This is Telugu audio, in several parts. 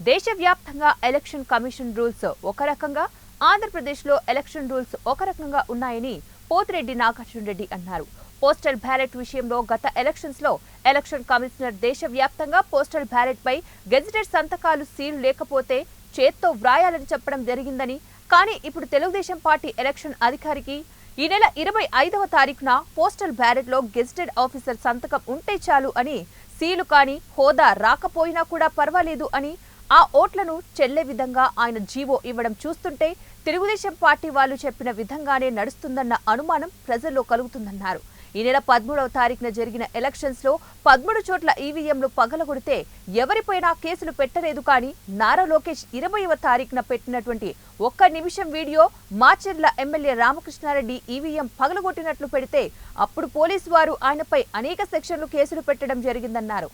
దేశవ్యాప్తంగా ఎలక్షన్ కమిషన్ రూల్స్ ఒక రకంగా ఆంధ్రప్రదేశ్లో ఎలక్షన్ రూల్స్ ఒక రకంగా ఉన్నాయని పోతిరెడ్డి నాగార్జున రెడ్డి అన్నారు. పోస్టల్ బ్యాలెట్ విషయంలో గత ఎలక్షన్స్లో ఎలక్షన్ కమిషనర్ దేశవ్యాప్తంగా పోస్టల్ బ్యాలెట్ పై గెజిటెడ్ సంతకాలు సీల్ లేకపోతే చేత్తో వ్రాయాలని చెప్పడం జరిగిందని కానీ ఇప్పుడు తెలుగుదేశం పార్టీ ఎలక్షన్ అధికారికి ఈ నెల ఇరవై ఐదవ తారీఖున పోస్టల్ బ్యాలెట్లో గెజిటెడ్ ఆఫీసర్ సంతకం ఉంటే చాలు అని సీలు కాని హోదా రాకపోయినా కూడా పర్వాలేదు అని ఆ ఓట్లను చెల్లే విధంగా ఆయన జీవో ఇవ్వడం చూస్తుంటే తెలుగుదేశం పార్టీ వాళ్ళు చెప్పిన విధంగానే నడుస్తుందన్న అనుమానం ప్రజల్లో కలుగుతుందన్నారు. ఈ నెల పదమూడవ తారీఖున జరిగిన ఎలక్షన్స్లో పదమూడు చోట్ల ఈవీఎంలు పగలగొడితే ఎవరిపైనా కేసులు పెట్టలేదు కానీ నారా లోకేష్ ఇరవైవ తారీఖున పెట్టినటువంటి ఒక్క నిమిషం video Macherla MLA Ramakrishna Reddy EVM పగలగొట్టినట్లు పెడితే అప్పుడు పోలీసు వారు ఆయనపై అనేక సెక్షన్లు కేసులు పెట్టడం జరిగిందన్నారు.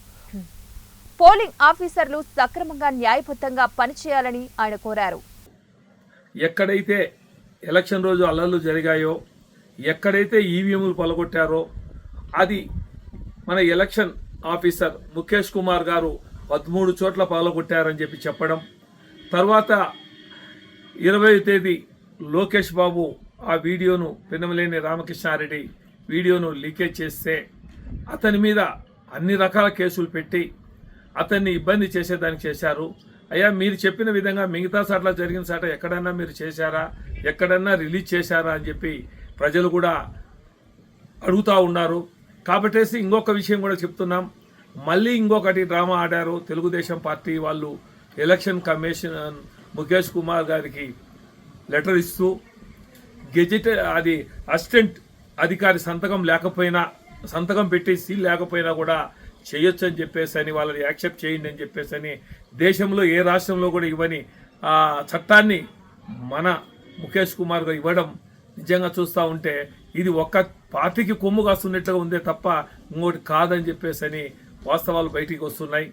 పోలింగ్ ఆఫీసర్లు సక్రమంగా న్యాయబద్ధంగా పనిచేయాలని ఆయన కోరారు. ఎక్కడైతే ఎలక్షన్ రోజు అల్లర్లు జరిగాయో ఎక్కడైతే ఈవీఎంలు పలగొట్టారో అది మన ఎలక్షన్ ఆఫీసర్ ముఖేష్ కుమార్ గారు పదమూడు చోట్ల పగలగొట్టారని చెప్పి చెప్పడం తర్వాత ఇరవై తేదీ లోకేష్ బాబు ఆ వీడియోను పినమలేని రామకృష్ణారెడ్డి వీడియోను లీకేజ్ చేస్తే అతని మీద అన్ని రకాల కేసులు పెట్టి అతన్ని ఇబ్బంది చేసేదానికి చేశారు. అయ్యా మీరు చెప్పిన విధంగా మిగతా సాట్ల జరిగిన సాట ఎక్కడన్నా మీరు చేశారా? ఎక్కడన్నా రిలీజ్ చేశారా అని చెప్పి ప్రజలు కూడా అడుగుతూ ఉన్నారు. కాబట్టేసి ఇంకొక విషయం కూడా చెప్తున్నాం. మళ్ళీ ఇంకొకటి డ్రామా ఆడారు తెలుగుదేశం పార్టీ వాళ్ళు ఎలక్షన్ కమిషన్ ముఖేష్ కుమార్ గారికి లెటర్ ఇస్తూ గెజెట్ అది అసిస్టెంట్ అధికారి సంతకం లేకపోయినా సంతకం పెట్టి సీల్ లేకపోయినా కూడా చేయొచ్చు అని చెప్పేసి అని వాళ్ళని యాక్సెప్ట్ చేయండి అని చెప్పేసి అని దేశంలో ఏ రాష్ట్రంలో కూడా ఇవ్వని ఆ చట్టాన్ని మన ముఖేష్ కుమార్ గారు ఇవ్వడం నిజంగా చూస్తూ ఉంటే ఇది ఒక్క పార్టీకి కొమ్ము కాస్తున్నట్టుగా ఉందే తప్ప ఇంకోటి కాదని చెప్పేసి అని వాస్తవాలు బయటికి వస్తున్నాయి.